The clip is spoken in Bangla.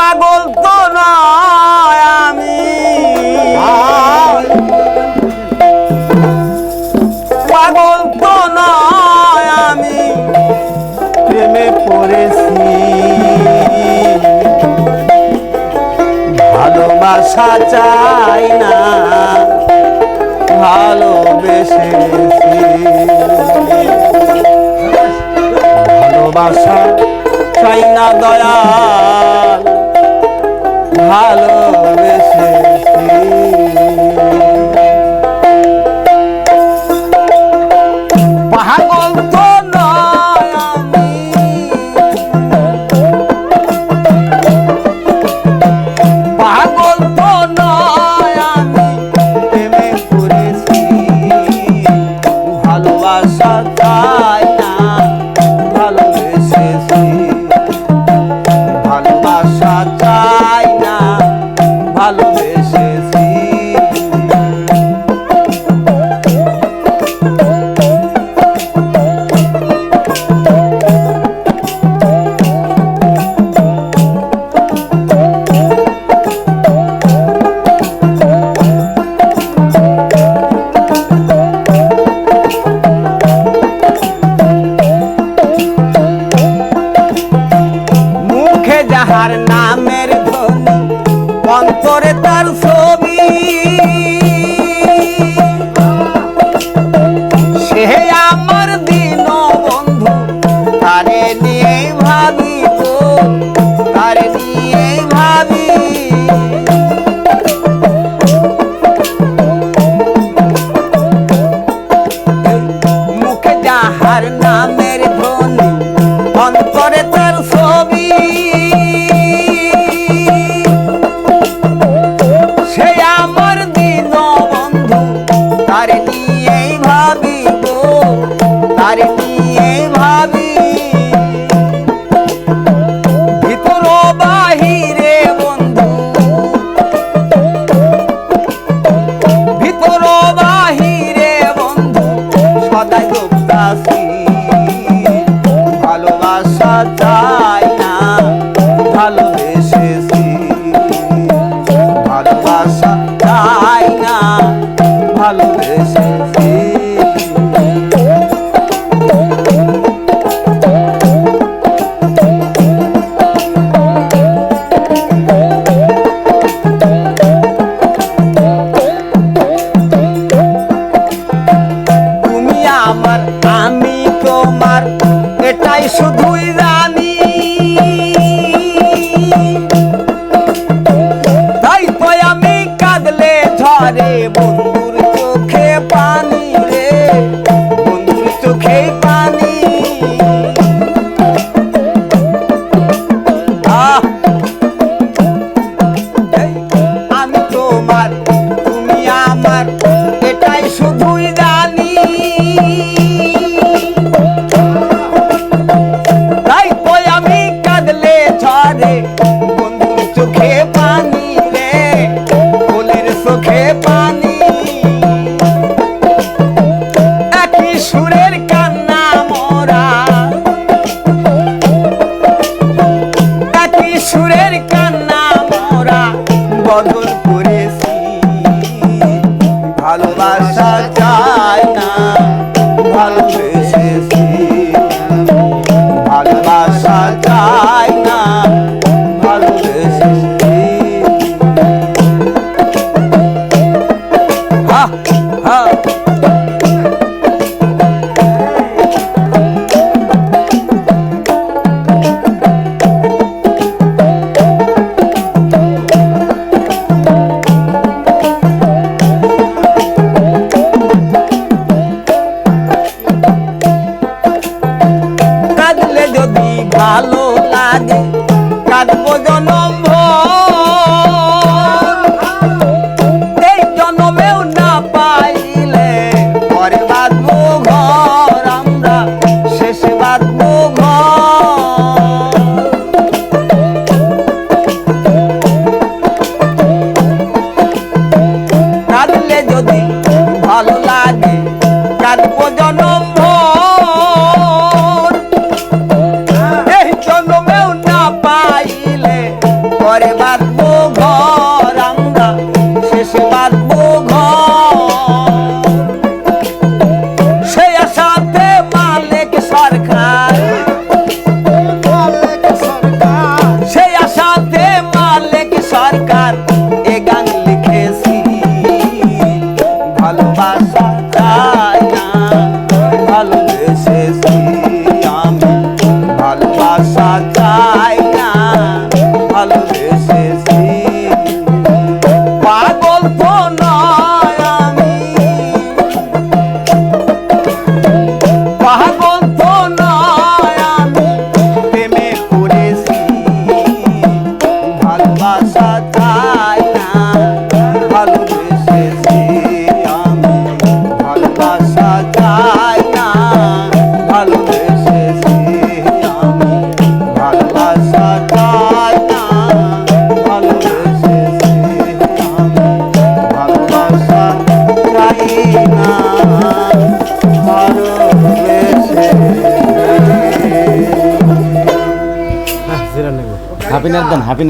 পাগল তো নয় আমি। পাগল তো নয় আমি। প্রেমে পড়েছি। ভালোবাসা চাই না, ভালোবেসেছি। ভালোবাসা চাই না দয়া। ভালোবেসে আর নিয়ে ভাবি ভিতর বাহিরে ভিতর Thank you. Thank 心窝 ভালোবেসেছি ভালোবেসেছি হ্যাপি নাথ দেন হ্যাপি